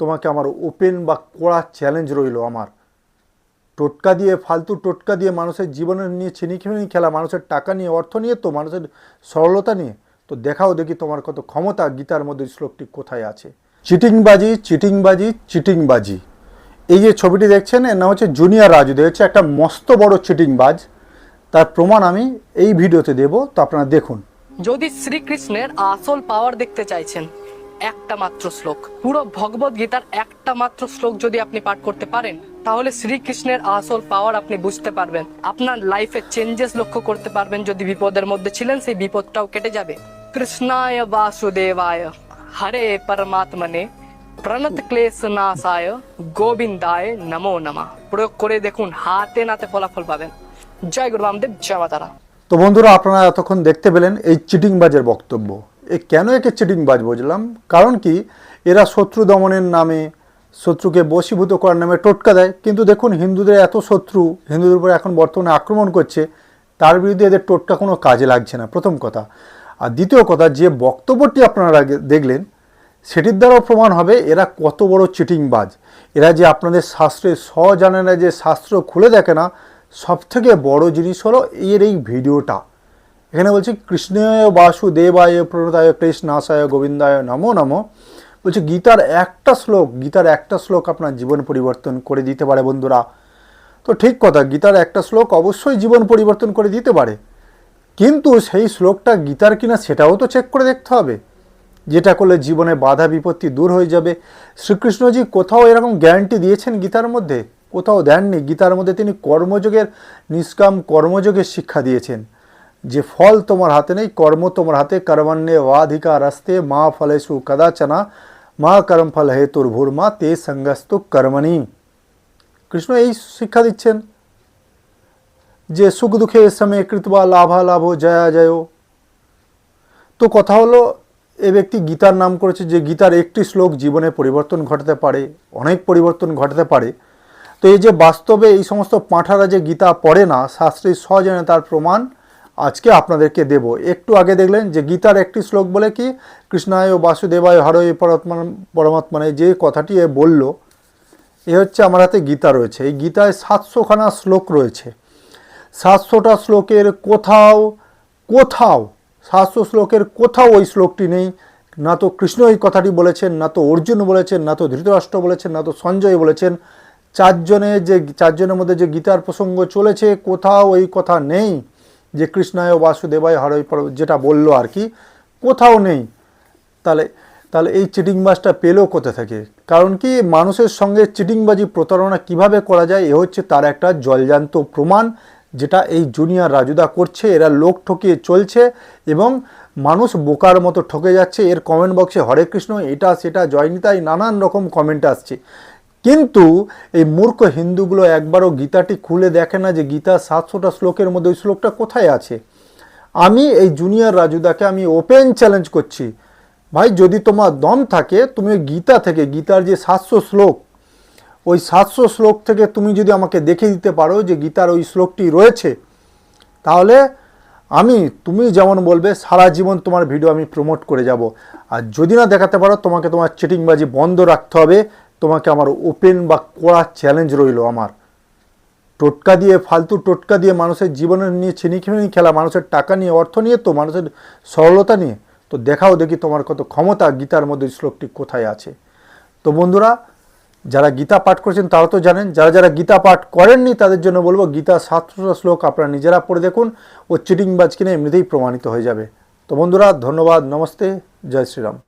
তোমাকে আমার ওপেন বা কড়া চ্যালেঞ্জ রইল আমার। টোটকা দিয়ে, ফালতু টোটকা দিয়ে মানুষের জীবনের নিয়ে ছিনিখিনি খেলা, মানুষের টাকা নিয়ে, অর্থ নিয়ে তো, মানুষের সরলতা নিয়ে। তো দেখাও দেখি তোমার কত ক্ষমতা, গীতার মধ্যে শ্লোকটি কোথায় আছে? চিটিংবাজি চিটিংবাজি চিটিংবাজি। এই যে ছবিটি দেখছেন, এর নাম হচ্ছে জুনিয়র রাজুদে হচ্ছে একটা মস্ত বড় চিটিংবাজ। তার প্রমাণ আমি এই ভিডিওতে দেব, তো আপনারা দেখুন। যদি শ্রীকৃষ্ণের আসল পাওয়ার দেখতে চাইছেন একটা মাত্র শ্লোক। পুরো ভগবত গীতার একটা মাত্র শ্লোক যদি আপনি পাঠ করতে পারেন, তাহলে শ্রীকৃষ্ণের আসল পাওয়ার আপনি বুঝতে পারবেন। আপনার লাইফে চেঞ্জেস লক্ষ্য করতে পারবেন যদি বিপদের মধ্যে ছিলেন, সেই বিপদটাও কেটে যাবে। কৃষ্ণায় বাসুদেবায়, হরে পরমাত্মনে, প্রণত ক্লেশ নাশায়, গোবিন্দায় নমো নমা। প্রয়োগ করে দেখুন, হাতে নাতে ফলাফল পাবেন। জয় গুরু রামদেব, জয় মাতারা। তো বন্ধুরা, আপনারা এতক্ষণ দেখতে পেলেন এই চিটিংবাজের বক্তব্য। কেন একে চিটিংবাজ বুঝলাম? কারণ কি, এরা শত্রু দমনের নামে শত্রুকে বশীভূত করার নামে টোটকা দেয়। কিন্তু দেখুন, হিন্দুদের এত শত্রু, হিন্দুদের উপর এখন বর্তমানে আক্রমণ করছে, তার বিরুদ্ধে এদের টোটকা কোনো কাজে লাগছে না। প্রথম কথা। আর দ্বিতীয় কথা, যে বক্তব্যটি আপনারা দেখলেন, সেটির দ্বারাও প্রমাণ হবে এরা কত বড় চিটিংবাজ। এরা যে আপনাদের শাস্ত্রে স জানে না যে শাস্ত্র খুলে দেখে না সব থেকে বড় জিনিস হলো এর এই ভিডিওটা। এখানে বলছে, কৃষ্ণায় বাসুদেবায় প্রণতায় কৃষ্ণাশায় গোবিন্দায় নমো নমো। বলছে, গীতার একটা শ্লোক, গীতার একটা শ্লোক আপনার জীবন পরিবর্তন করে দিতে পারে বন্ধুরা। তো ঠিক কথা, গীতার একটা শ্লোক অবশ্যই জীবন পরিবর্তন করে দিতে পারে। কিন্তু সেই শ্লোকটা গীতার কিনা সেটাও তো চেক করে দেখতে হবে। যেটা করলে জীবনে বাধা বিপত্তি দূর হয়ে যাবে। শ্রীকৃষ্ণজি কোথাও এরকম গ্যারান্টি দিয়েছেন গীতার মধ্যে? কোথাও দেননি? গীতার মধ্যে তিনি কর্মযোগের, নিষ্কাম কর্মযোগের শিক্ষা দিয়েছেন। যে ফল তোমার হাতে নেই, কর্ম তোমার হাতে, কর্মণ্যে ওয়াধিকার আসতে মা ফলেশু কদাচনা, মা কর্ম ফল হেতুর ভূর্মা, তে সঙ্গস্তু কর্মণি। কৃষ্ণ এই শিক্ষা দিচ্ছেন যে সুখ দুঃখের সময় কৃতবা লাভা লাভ জয়া জয়। তো কথা হলো, এ ব্যক্তি গীতার নাম করেছে যে গীতার একটি শ্লোক জীবনে পরিবর্তন ঘটাতে পারে, অনেক পরিবর্তন ঘটাতে পারে। তো এই যে বাস্তবে এই সমস্ত পাঁঠারা যে গীতা পড়ে না, শাস্ত্রী সজনে তার প্রমাণ আজকে আপনাদেরকে দেব। একটু আগে দেখলেন যে গীতার একটি শ্লোক বলে কি, কৃষ্ণায় ও বাসুদেবায় হরয় পরমাত্মা পরমাত্মানে যে কথাটি এ বলল, এ হচ্ছে আমার হাতে গীতা রয়েছে। এই গীতায় সাতশোখানা শ্লোক রয়েছে। সাতশোটা শ্লোকের কোথাও কোথাও, সাতশো শ্লোকের কোথাও ওই শ্লোকটি নেই। না তো কৃষ্ণ এই কথাটি বলেছেন, না তো অর্জুন বলেছেন, না তো ধৃতরাষ্ট্র বলেছেন, না তো সঞ্জয় বলেছেন। চারজনে যে, চারজনের মধ্যে যে গীতার প্রসঙ্গ চলেছে, কোথাও ওই কথা নেই। যে কৃষ্ণায় বাসুদেবায় হরয় পর- যেটা বলল আর কি, কোথাও নেই। তাহলে তাহলে এই চিটিংবাজটা পেল কোথা থেকে? কারণ কি মানুষের সঙ্গে চিটিংবাজি প্রতারণা কীভাবে করা যায়, এ হচ্ছে তার একটা জলজান্ত প্রমাণ, যেটা এই জুনিয়র রাজুদা করছে, এরা লোক ঠকিয়ে চলছে এবং মানুষ বোকার মতো ঠকে যাচ্ছে। এর কমেন্ট বক্সে হরে কৃষ্ণ, এটা সেটা জয়নিতাই নানান রকম কমেন্ট আসছে। কিন্তু এই মূর্খ হিন্দুগুলো একবারও গীতাটি খুলে দেখে না যে গীতা সাতশোটা শ্লোকের মধ্যে ওই শ্লোকটা কোথায় আছে। আমি এই জুনিয়র রাজুদাকে আমি ওপেন চ্যালেঞ্জ করছি। ভাই, যদি তোমার দম থাকে, তুমি গীতা থেকে, গীতার যে সাতশো শ্লোক, ওই সাতশো শ্লোক থেকে তুমি যদি আমাকে দেখে দিতে পারো যে গীতার ওই শ্লোকটি রয়েছে, তাহলে আমি, তুমি যেমন বলবে, সারা জীবন তোমার ভিডিও আমি প্রমোট করে যাব। আর যদি না দেখাতে পারো, তোমাকে তোমার চিটিংবাজি বন্ধ রাখতে হবে। তোমাকে আমার ওপেন বা কড়া চ্যালেঞ্জ রইল আমার। টোটকা দিয়ে, ফালতু টোটকা দিয়ে মানুষের জীবনের নিয়ে ছিনিখিনি খেলা, মানুষের টাকা নিয়ে, অর্থ নিয়ে তো, মানুষের সরলতা নিয়ে। তো দেখাও দেখি তোমার কত ক্ষমতা, গীতার মধ্যে শ্লোকটি কোথায় আছে। তো বন্ধুরা, যারা গীতা পাঠ করেছেন তারা তো জানেন, যারা যারা গীতা পাঠ করেননি তাদের জন্য বলব গীতা সাতশোটা শ্লোক আপনারা নিজেরা পড়ে দেখুন ও চিটিংবাজ কিনে এমনিতেই প্রমাণিত হয়ে যাবে। তো বন্ধুরা, ধন্যবাদ, নমস্তে, জয় শ্রীরাম।